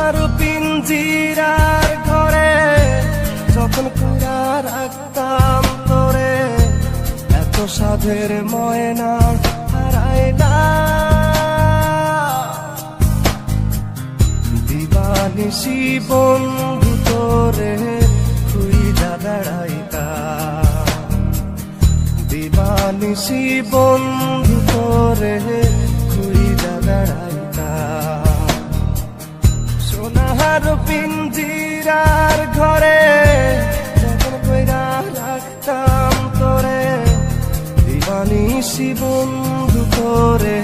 তাহার পিঞ্জিরার ঘরে, যখন কইরা রাখতাম তোরে, এত সাধের ময়না হারাইলা দিবানিসি বন্ধু তোরে খুইলা বেড়াইতা। দিবানিসি বন্ধু তোরে নিশি বন্ধু করে।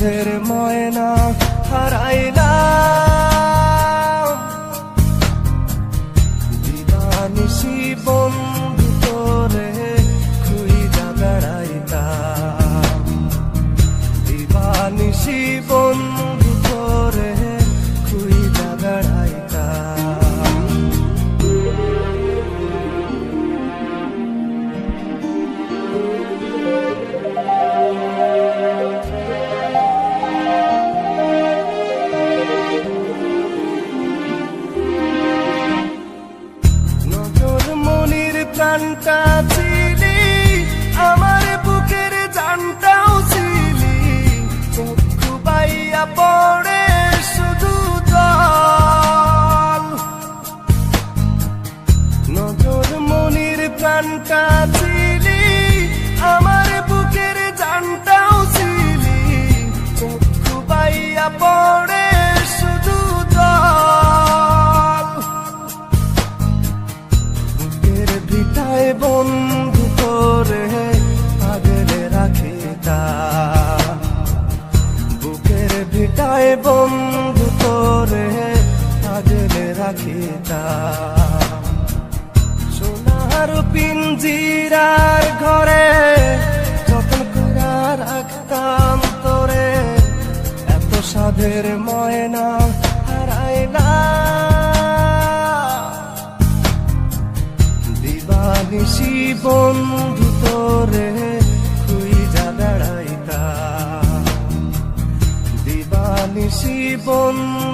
রাধের ময়না হারা রাখিতাম সোনার পিঞ্জিরার ঘরে যতন করা রাখতাম তোরে, এত সাধের ময়না হারাইলা দিবানিসি বন্ধু তোরে নিশি বন্ধু